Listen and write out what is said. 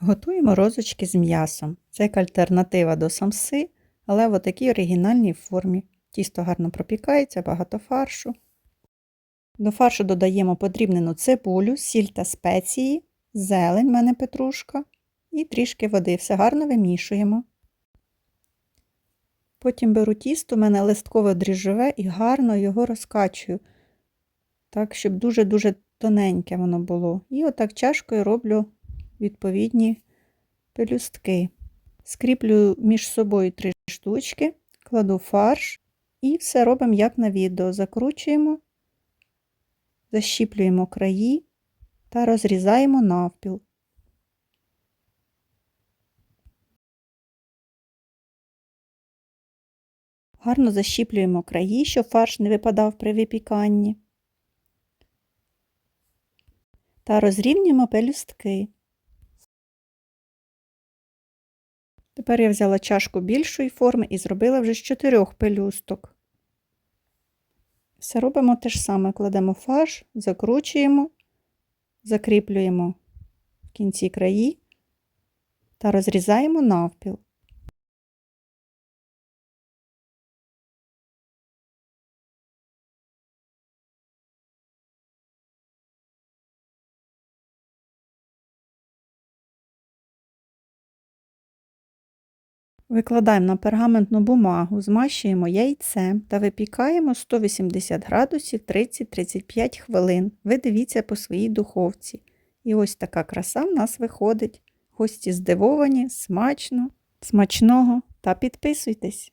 Готуємо розочки з м'ясом. Це як альтернатива до самси, але в такій оригінальній формі. Тісто гарно пропікається, багато фаршу. До фаршу додаємо подрібнену цибулю, сіль та спеції, зелень, в мене петрушка, і трішки води. Все гарно вимішуємо. Потім беру тісто, в мене листкове дріжджове і гарно його розкачую, так, щоб дуже-дуже тоненьке воно було. І отак чашкою роблю відповідні пелюстки. Скріплюю між собою три штучки, кладу фарш і все робимо як на відео. Закручуємо, защіплюємо краї та розрізаємо навпіл. Гарно защіплюємо краї, щоб фарш не випадав при випіканні. Та розрівнюємо пелюстки. Тепер я взяла чашку більшої форми і зробила вже з чотирьох пелюсток. Все робимо те ж саме: кладемо фарш, закручуємо, закріплюємо в кінці краї та розрізаємо навпіл. Викладаємо на пергаментну бумагу, змащуємо яйцем та випікаємо 180 градусів 30-35 хвилин. Ви дивіться по своїй духовці. І ось така краса в нас виходить. Гості здивовані, смачно, смачного та підписуйтесь.